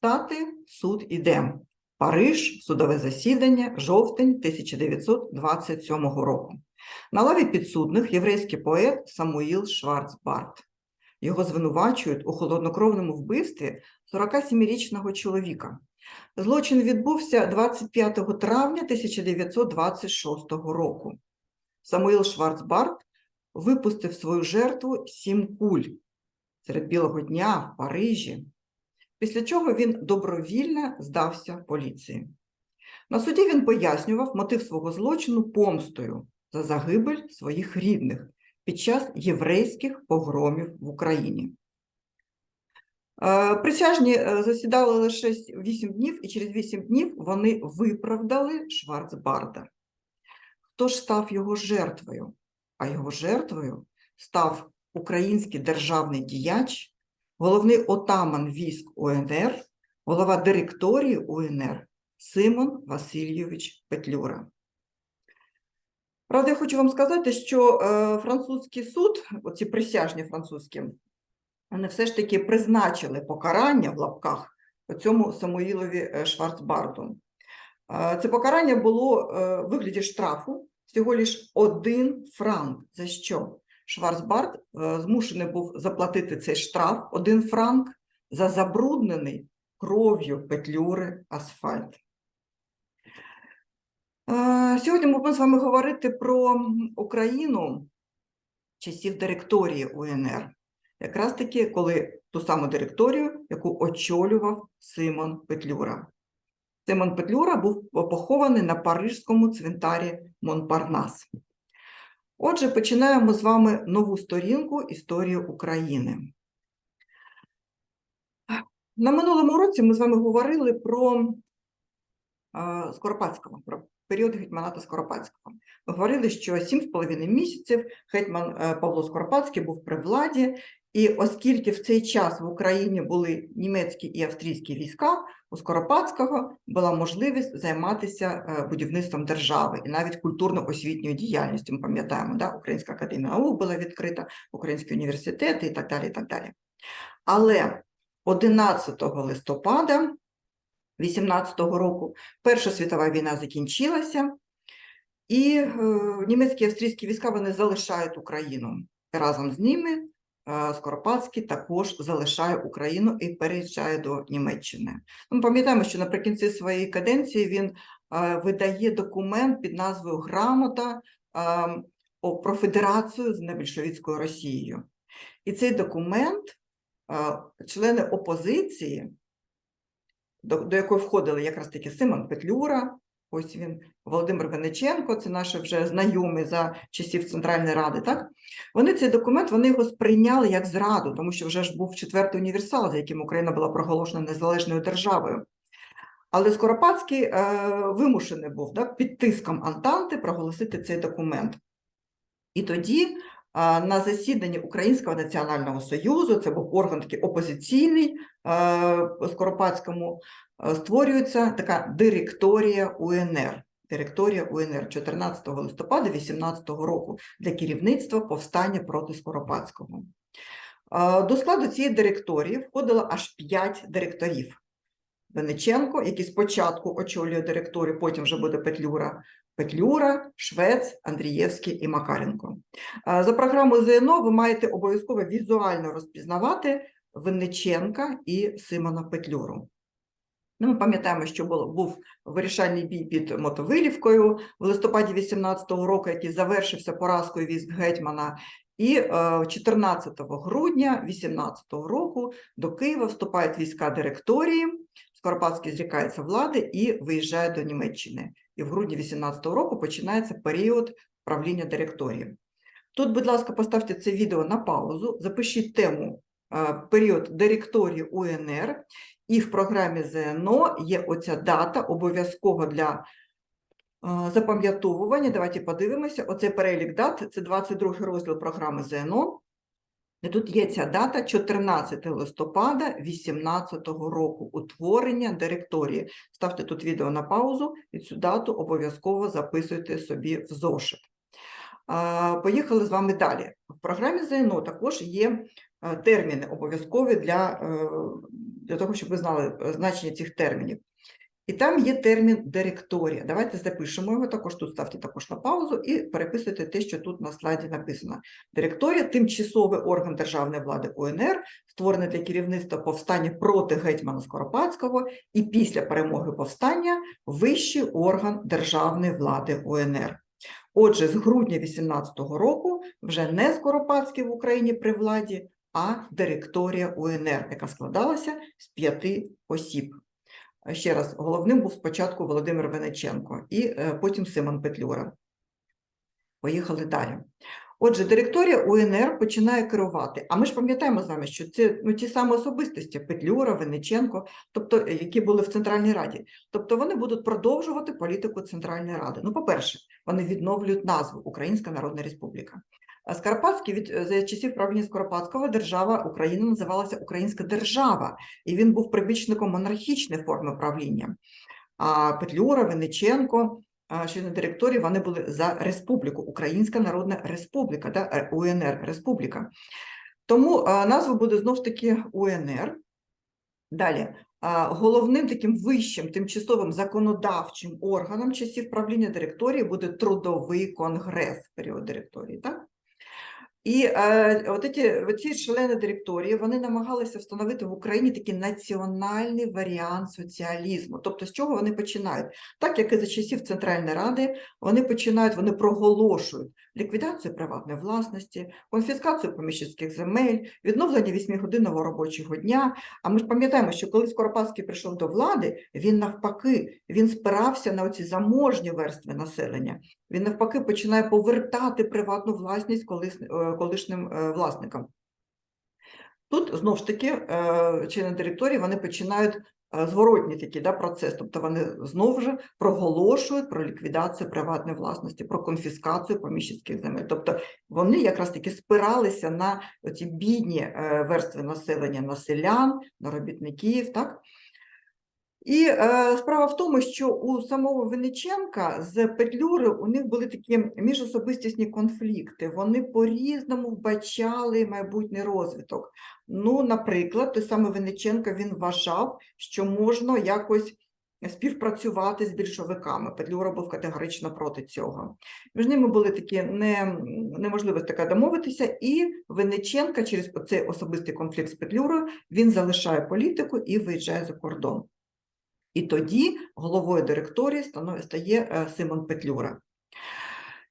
Стати суд іде. Париж, судове засідання, жовтень 1927 року. На лаві підсудних єврейський поет Самуїл Шварцбарт. Його звинувачують у холоднокровному вбивстві 47-річного чоловіка. Злочин відбувся 25 травня 1926 року. Самуїл Шварцбарт випустив свою жертву сім куль серед білого дня в Парижі, після чого він добровільно здався поліції. На суді він пояснював мотив свого злочину помстою за загибель своїх рідних під час єврейських погромів в Україні. Е, Присяжні е, засідали лише 8 днів, і через 8 днів вони виправдали Шварцбарда. Хто ж став його жертвою? А його жертвою став український державний діяч, головний отаман військ УНР, голова директорії УНР Симон Васильович Петлюра. Правда, я хочу вам сказати, що е, французький суд, оці присяжні французькі, вони все ж таки призначили покарання в лапках цьому Самуїлові е, Шварцбарду. Е, Це покарання було в вигляді штрафу всього лиш один франк. За що? Шварцбард е, змушений був заплатити цей штраф, один франк, за забруднений кров'ю петлюри асфальт. Е, Сьогодні ми будемо з вами говорити про Україну часів директорії УНР. Якраз таки, коли ту саму директорію, яку очолював Симон Петлюра. Симон Петлюра був похований на парижському цвинтарі Монпарнас. Отже, починаємо з вами нову сторінку історії України. На минулому році ми з вами говорили про Скоропадського, про період гетьманата Скоропадського. Ми говорили, що сім з половиною місяців гетьман е, Павло Скоропадський був при владі, і оскільки в цей час в Україні були німецькі і австрійські війська, у Скоропадського була можливість займатися е, будівництвом держави і навіть культурно-освітньою діяльністю. Ми пам'ятаємо, да? Українська академія наук була відкрита, українські університети і так далі. І так далі. Але 11 листопада 18 року Перша світова війна закінчилася, і е, німецькі і австрійські війська вони залишають Україну. Разом з ними Скоропадський також залишає Україну і переїжджає до Німеччини. Ну, Ми пам'ятаємо, що наприкінці своєї каденції він видає документ під назвою Грамота про федерацію з небільшовицькою Росією. І цей документ члени опозиції до якої входили якраз таки Симон Петлюра, ось він, Володимир Вениченко, це наші вже знайомі за часів Центральної Ради. Так? Вони цей документ вони його сприйняли як зраду, тому що вже ж був четвертий універсал, за яким Україна була проголошена незалежною державою. Але Скоропадський е, вимушений був да, під тиском Антанти проголосити цей документ. І тоді на засіданні Українського національного союзу, це був орган такий опозиційний е, Скоропадському, е, створюється така директорія УНР. Директорія УНР 14 листопада 18 року для керівництва повстання проти Скоропадського. Е, До складу цієї директорії входило аж 5 директорів. Вениченко, який спочатку очолює директорію, потім вже буде Петлюра, Петлюра, Швець, Андрієвський і Макаренко. Е, За програмою ЗНО ви маєте обов'язково візуально розпізнавати Винниченка і Симона Петлюру. Ну, ми пам'ятаємо, що було, був вирішальний бій під Мотовилівкою в листопаді 18-го року, який завершився поразкою військ гетьмана. І е, 14 грудня 18-го року до Києва вступають війська директорії, Скоропадський зрікається влади і виїжджає до Німеччини. І в грудні 18-го року починається період правління директорії. Тут, будь ласка, поставте це відео на паузу, запишіть тему е, період директорії УНР, і в програмі ЗНО є оця дата обов'язково для е, запам'ятовування. Давайте подивимося. Оцей перелік дат це 22 розділ програми ЗНО. І тут є ця дата 14 листопада 2018 року утворення директорії. Ставте тут відео на паузу і цю дату обов'язково записуйте собі в зошит. Поїхали з вами далі. В програмі ЗНО також є е, терміни обов'язкові для, е, для того, щоб ви знали е, значення цих термінів. І там є термін директорія. Давайте запишемо його також тут ставте також на паузу і переписуйте те, що тут на слайді написано. Директорія тимчасовий орган державної влади УНР, створений для керівництва повстання проти гетьмана Скоропадського, і після перемоги повстання вищий орган державної влади УНР. Отже, з грудня 18-го року вже не Скоропадський в Україні при владі, а директорія УНР, яка складалася з п'яти осіб. Ще раз, головним був спочатку Володимир Венеченко і е, потім Симон Петлюра. Поїхали далі. Отже, директорія УНР починає керувати. А ми ж пам'ятаємо з вами, що це ну, ті самі особистості Петлюра, Венеченко, тобто, е, які були в Центральній Раді. Тобто вони будуть продовжувати політику Центральної Ради. Ну, по-перше, вони відновлюють назву Українська Народна Республіка. А Скоропадський від е, за часів правління Скоропадського держава Україна називалася Українська держава, і він був прибічником монархічної форми правління. А Петлюра, Венеченко, а, члени директорії, вони були за республіку, Українська Народна Республіка, да, е, УНР Республіка. Тому назва буде знов ж таки УНР. Далі, головним таким вищим тимчасовим законодавчим органом часів правління директорії буде трудовий конгрес період директорії. Так? І е, от ці, ці члени директорії вони намагалися встановити в Україні такий національний варіант соціалізму. Тобто, з чого вони починають? Так як і за часів Центральної Ради, вони починають, вони проголошують ліквідацію приватної власності, конфіскацію поміщицьких земель, відновлення вісьмигодинного робочого дня. А ми ж пам'ятаємо, що коли Скоропадський прийшов до влади, він навпаки він спирався на оці заможні верстви населення. Він навпаки починає повертати приватну власність е, колишнім е, власникам. Тут знову ж таки е, члени директорії вони починають зворотній такий да, процес, тобто вони знову ж проголошують про ліквідацію приватної власності, про конфіскацію поміщицьких земель. Тобто вони якраз таки спиралися на ці бідні е, верстви населення, на селян, на робітників. Так? І е, справа в тому, що у самого Винниченка з Петлюри у них були такі міжособистісні конфлікти. Вони по-різному вбачали майбутній розвиток. Ну, наприклад, той самий Винниченко він вважав, що можна якось співпрацювати з більшовиками. Петлюра був категорично проти цього. Між ними були такі не, неможливості така домовитися, і Винниченка через цей особистий конфлікт з Петлюрою він залишає політику і виїжджає за кордон. І тоді головою директорії стає е, Симон Петлюра.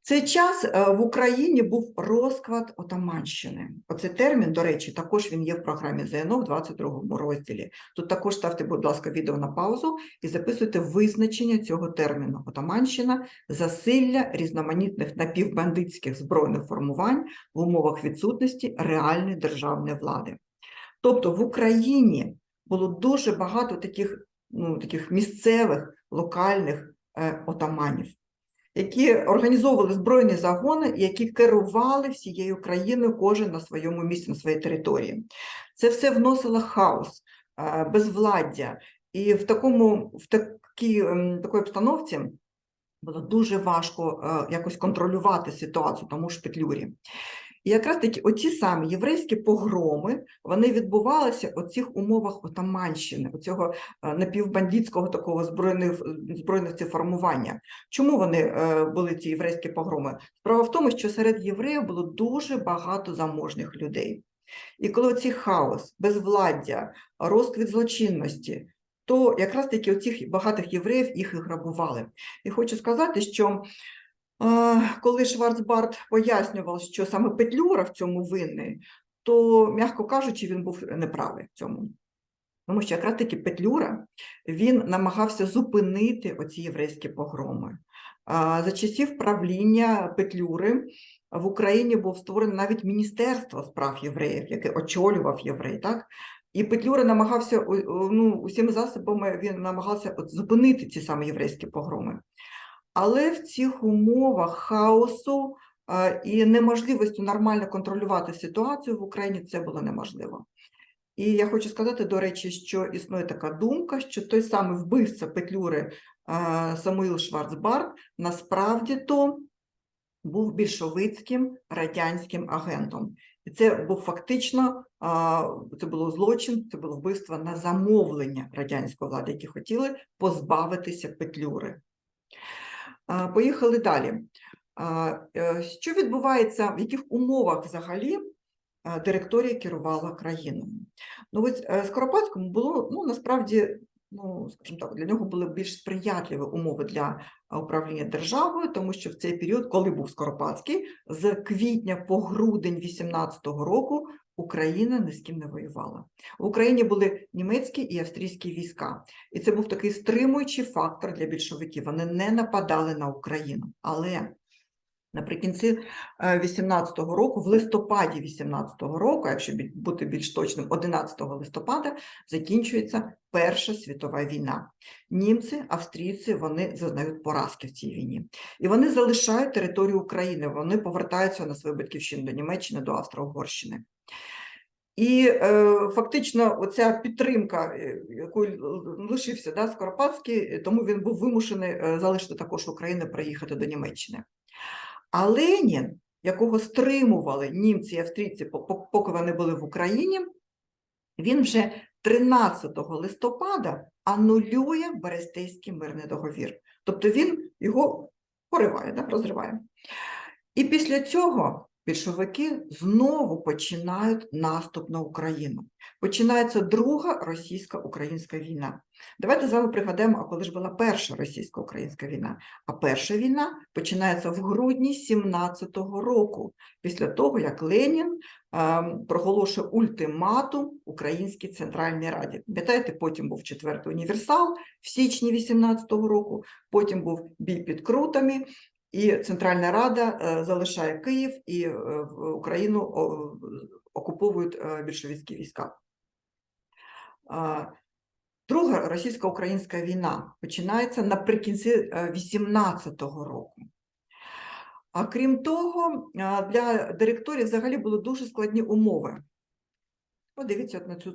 Цей час е, в Україні був розклад Отаманщини. Оцей термін, до речі, також він є в програмі ЗНО в 22 розділі. Тут також ставте, будь ласка, відео на паузу і записуйте визначення цього терміну. Отаманщина – засилля різноманітних напівбандитських збройних формувань в умовах відсутності реальної державної влади. Тобто в Україні було дуже багато таких ну, таких місцевих локальних е, отаманів, які організовували збройні загони, які керували всією країною, кожен на своєму місці, на своїй території. Це все вносило хаос, е, безвладдя, і в такому в такій, ем, такій обстановці було дуже важко е, якось контролювати ситуацію, тому ж Петлюрі. І якраз таки оці самі єврейські погроми вони відбувалися у цих умовах Отаманщини, цього напівбандитського такого збройних формування. Чому вони е, були ці єврейські погроми? Справа в тому, що серед євреїв було дуже багато заможних людей. І коли цей хаос, безвладдя, розквіт злочинності, то якраз таки оцих багатих євреїв їх і грабували. І хочу сказати, що Е, коли Шварцбарт пояснював, що саме Петлюра в цьому винний, то, м'яко кажучи, він був неправий в цьому. Тому що якраз таки Петлюра він намагався зупинити оці єврейські погроми. За часів правління Петлюри в Україні був створене навіть Міністерство справ євреїв, яке очолював єврей. так? І Петлюра намагався ну, усіми засобами він намагався от зупинити ці саме єврейські погроми. Але в цих умовах хаосу і неможливості нормально контролювати ситуацію в Україні це було неможливо. І я хочу сказати, до речі, що існує така думка, що той самий вбивця Петлюри Самуїл Шварцбарт насправді то був більшовицьким радянським агентом. І це був фактично це було злочин, це було вбивство на замовлення радянської влади, які хотіли позбавитися Петлюри. Поїхали далі. Е, Що відбувається, в яких умовах взагалі е, директорія керувала країною? Ну, ось е, Скоропадському було ну, насправді, ну, скажімо так, для нього були більш сприятливі умови для е, управління державою, тому що в цей період, коли був Скоропадський, з квітня по грудень 18-го року Україна ні з ким не воювала. В Україні були німецькі і австрійські війська, і це був такий стримуючий фактор для більшовиків. Вони не нападали на Україну, але Наприкінці 18-го року, в листопаді 18-го року, якщо бути більш точним, 11 листопада закінчується Перша світова війна. Німці, австрійці вони зазнають поразки в цій війні, і вони залишають територію України. Вони повертаються на свою батьківщину до Німеччини, до Австро-Угорщини. І е, фактично, оця підтримка, е, якою лишився да, Скоропадський, е, тому він був вимушений е, залишити також Україну, приїхати до Німеччини. А Ленін, якого стримували німці і австрійці, по- по- поки вони були в Україні, він вже 13 листопада анулює Берестейський мирний договір. Тобто він його пориває, да, розриває. І після цього більшовики знову починають наступ на Україну. Починається друга російсько-українська війна. Давайте з вами пригадаємо, а коли ж була перша російсько-українська війна. А перша війна починається в грудні 17-го року, після того, як Ленін ем, проголошує ультиматум Українській Центральній Раді. Пам'ятаєте, потім був четвертий універсал в січні 18-го року, потім був бій під Крутами, і Центральна Рада е, залишає Київ і е, Україну окуповують е, більшовицькі війська. Друга російсько-українська війна починається наприкінці 18-го року. А крім того, для директорів взагалі були дуже складні умови. Подивіться на цю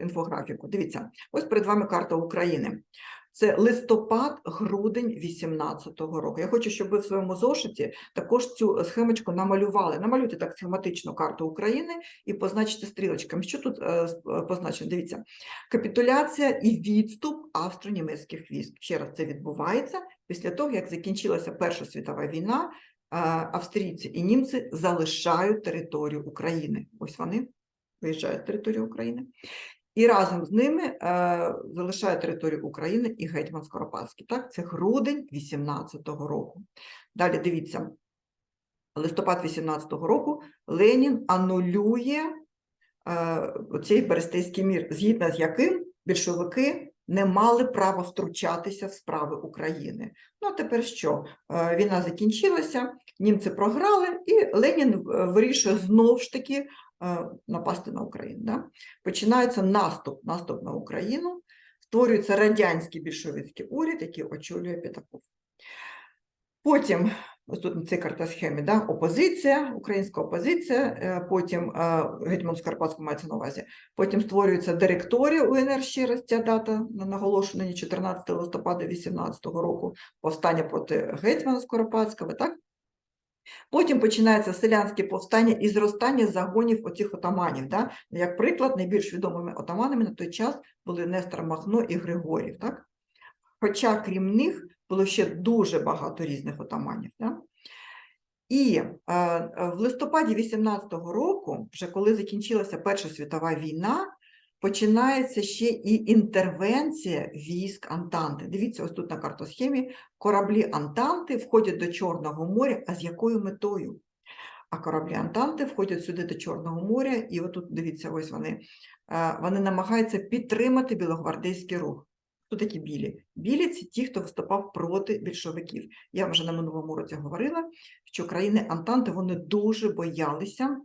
інфографіку. Дивіться, ось перед вами карта України. Це листопад, грудень 18-го року. Я хочу, щоб ви в своєму зошиті також цю схемочку намалювали. Намалюйте так схематичну карту України і позначте стрілочками. Що тут е, е, позначено? Дивіться, капітуляція і відступ австро-німецьких військ. Ще раз це відбувається після того, як закінчилася Перша світова війна. е, Австрійці і німці залишають територію України. Ось вони виїжджають з території України. І разом з ними е, залишає територію України і гетьман Скоропадський. Так, це грудень 18-го року. Далі дивіться, листопад 18-го року Ленін анулює е, цей Берестейський мір, згідно з яким більшовики не мали права втручатися в справи України. Ну а тепер що? Е, Війна закінчилася, німці програли, і Ленін е, вирішує знов ж таки е, напасти на Україну. Да? Починається наступ, наступ на Україну, створюється радянський більшовицький уряд, який очолює П'ятаков. Потім, ось тут на цій картосхемі, да, опозиція, українська опозиція, е, потім е, гетьман Скарпатського мається на увазі, потім створюється директорія УНР, ще раз ця дата на- наголошена, 14 листопада 18 року, повстання проти гетьмана Скоропадського, так? Потім починається селянське повстання і зростання загонів оцих отаманів. Да? Як приклад, найбільш відомими отаманами на той час були Нестор Махно і Григорів. Так? Хоча, крім них, було ще дуже багато різних отаманів. Да? І е, е, в листопаді 18-го року, вже коли закінчилася Перша світова війна, починається ще і інтервенція військ Антанти. Дивіться, ось тут на картосхемі кораблі Антанти входять до Чорного моря, а з якою метою? А кораблі Антанти входять сюди до Чорного моря, і отут, дивіться, ось вони, е, вони намагаються підтримати білогвардейський рух. Хто такі білі? Білі це ті, хто виступав проти більшовиків. Я вже на минулому році говорила, що країни Антанти вони дуже боялися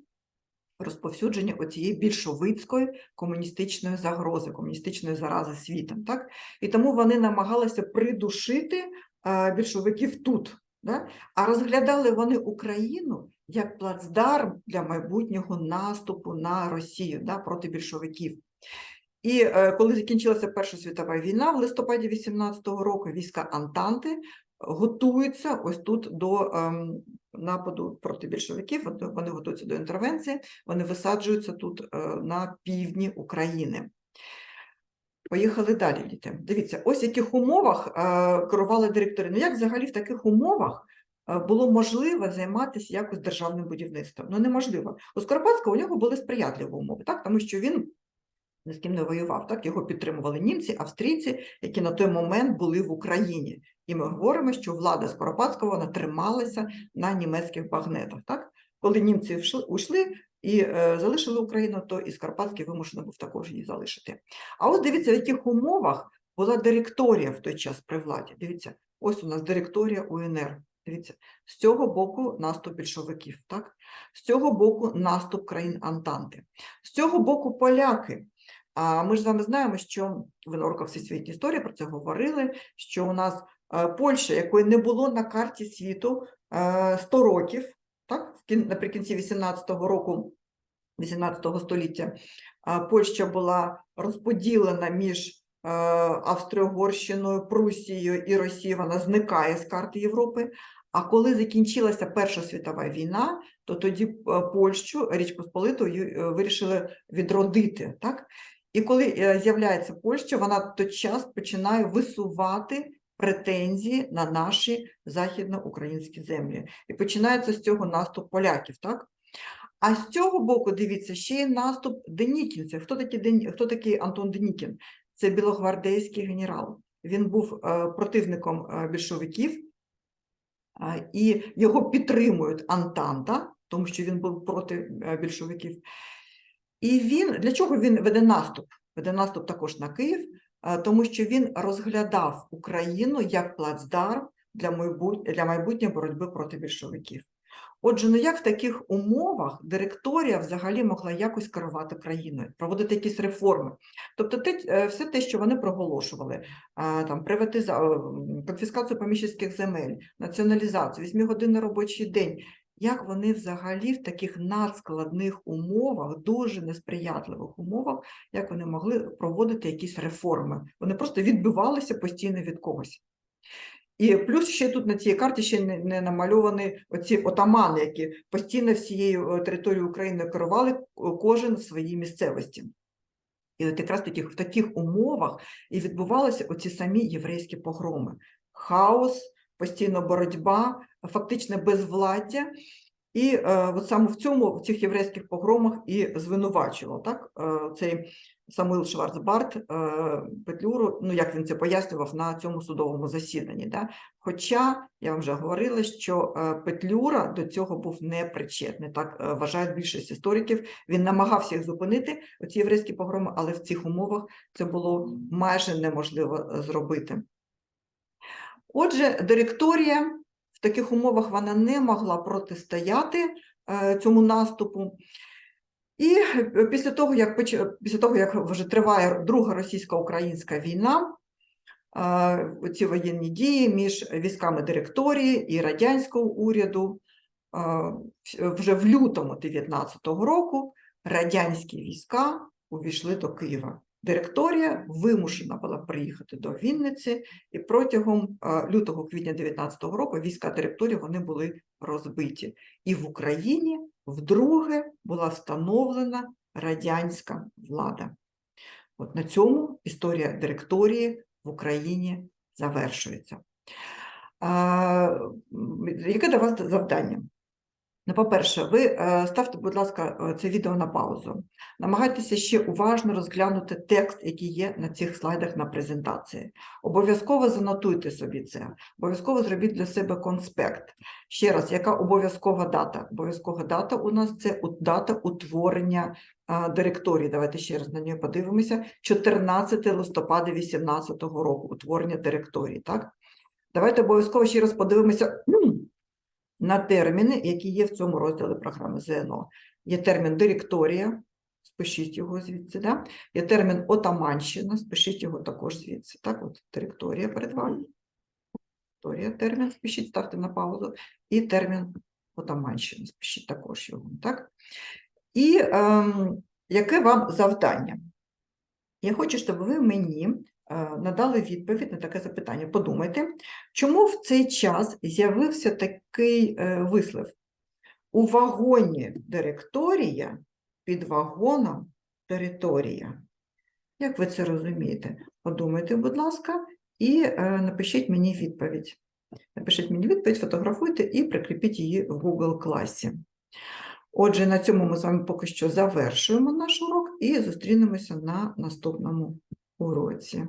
розповсюдження оцієї більшовицької комуністичної загрози, комуністичної зарази світом. Так? І тому вони намагалися придушити е, більшовиків тут. Да? А розглядали вони Україну як плацдарм для майбутнього наступу на Росію да, проти більшовиків. І е, коли закінчилася Перша світова війна, в листопаді 18-го року війська Антанти готуються ось тут до ем, нападу проти більшовиків, вони- готуються до інтервенції, вони висаджуються тут е, на півдні України. Поїхали далі, діти. Дивіться, ось в яких умовах е, керували директори. Ну як взагалі в таких умовах було можливо займатися якось державним будівництвом? Ну неможливо. У Скоропадського у нього були сприятливі умови, так? тому що він з ким не воював. Так? Його підтримували німці, австрійці, які на той момент були в Україні. І ми говоримо, що влада Скоропадського вона трималася на німецьких багнетах. Так? Коли німці ушли і е, залишили Україну, то і Скоропадський вимушений був також її залишити. А ось дивіться, в яких умовах була директорія в той час при владі. Дивіться, ось у нас директорія УНР. Дивіться, з цього боку наступ більшовиків, так? з цього боку наступ країн Антанти, з цього боку поляки. А ми ж з вами знаємо, що ви на уроках історії про це говорили, що у нас е, Польща, якої не було на карті світу е, 100 років, так, наприкінці 18-го року, 18 століття, Польща була розподілена між е, Австро-Угорщиною, Прусією і Росією, вона зникає з карти Європи. А коли закінчилася Перша світова війна, то тоді е, Польщу, Річ Посполиту, е, вирішили відродити. Так? І коли е, з'являється Польща, вона в той час починає висувати претензії на наші західноукраїнські землі. І починається з цього наступ поляків. Так? А з цього боку, дивіться, ще є наступ денікінців. Хто такий, Ден... Хто такий Антон Денікін? Це білогвардейський генерал. Він був е, противником е, більшовиків, і його підтримують Антанта, тому що він був проти більшовиків. І він для чого він веде наступ? Веде наступ також на Київ, е, тому що він розглядав Україну як плацдарм для майбут- для майбутньої боротьби проти більшовиків. Отже, ну як в таких умовах директорія взагалі могла якось керувати країною, проводити якісь реформи? Тобто, те, е, все те, що вони проголошували, там приватиза... е, конфіскацію поміщицьких земель, націоналізацію, вісьмигодинний робочий день. Як вони взагалі в таких надскладних умовах, дуже несприятливих умовах, як вони могли проводити якісь реформи? Вони просто відбивалися постійно від когось. І плюс ще тут на цій карті ще не, не намальовані оці отамани, які постійно всією е, територією України керували, кожен в своїй місцевості. І от якраз таких, в таких умовах і відбувалися оці самі єврейські погроми. Хаос, постійна боротьба, фактичне безвладдя. І е, от саме в цьому, в цих єврейських погромах і звинувачував так, е, цей Самуїл Шварцбарт е, Петлюру, ну як він це пояснював на цьому судовому засіданні. Да? Хоча я вам вже говорила, що Петлюра до цього був непричетний, так вважають більшість істориків. Він намагався їх зупинити, оці єврейські погроми, але в цих умовах це було майже неможливо зробити. Отже, директорія в таких умовах вона не могла протистояти е, цьому наступу. І е, після того, як, після того, як вже триває Друга російсько-українська війна, е, ці воєнні дії між військами директорії і радянського уряду, е, вже в лютому 19-го року радянські війська увійшли до Києва. Директорія вимушена була приїхати до Вінниці, і протягом е, лютого-квітня 19-го року війська директорії вони були розбиті. І в Україні вдруге була встановлена радянська влада. От на цьому історія директорії в Україні завершується. А, яке до вас завдання? Ну, по-перше, ви е, ставте, будь ласка, е, це відео на паузу. Намагайтеся ще уважно розглянути текст, який є на цих слайдах на презентації. Обов'язково занотуйте собі це, обов'язково зробіть для себе конспект. Ще раз, яка обов'язкова дата? Обов'язкова дата у нас це дата утворення директорії. Давайте ще раз на неї подивимося. 14 листопада 2018 року утворення директорії. Так? Давайте обов'язково ще раз подивимося на терміни, які є в цьому розділі програми ЗНО. Є термін директорія, спишіть його звідси. Да? Є термін отаманщина, спишіть його також звідси. Так, от директорія перед вами. Директорія термін, спишіть, ставте на паузу. І термін отаманщина, спишіть також його. Так? І ем, яке вам завдання? Я хочу, щоб ви мені надали відповідь на таке запитання. Подумайте, чому в цей час з'явився такий е, вислів? У вагоні директорія, під вагоном територія. Як ви це розумієте? Подумайте, будь ласка, і е, напишіть мені відповідь. Напишіть мені відповідь, фотографуйте і прикріпіть її в Google класі. Отже, на цьому ми з вами поки що завершуємо наш урок і зустрінемося на наступному уроці.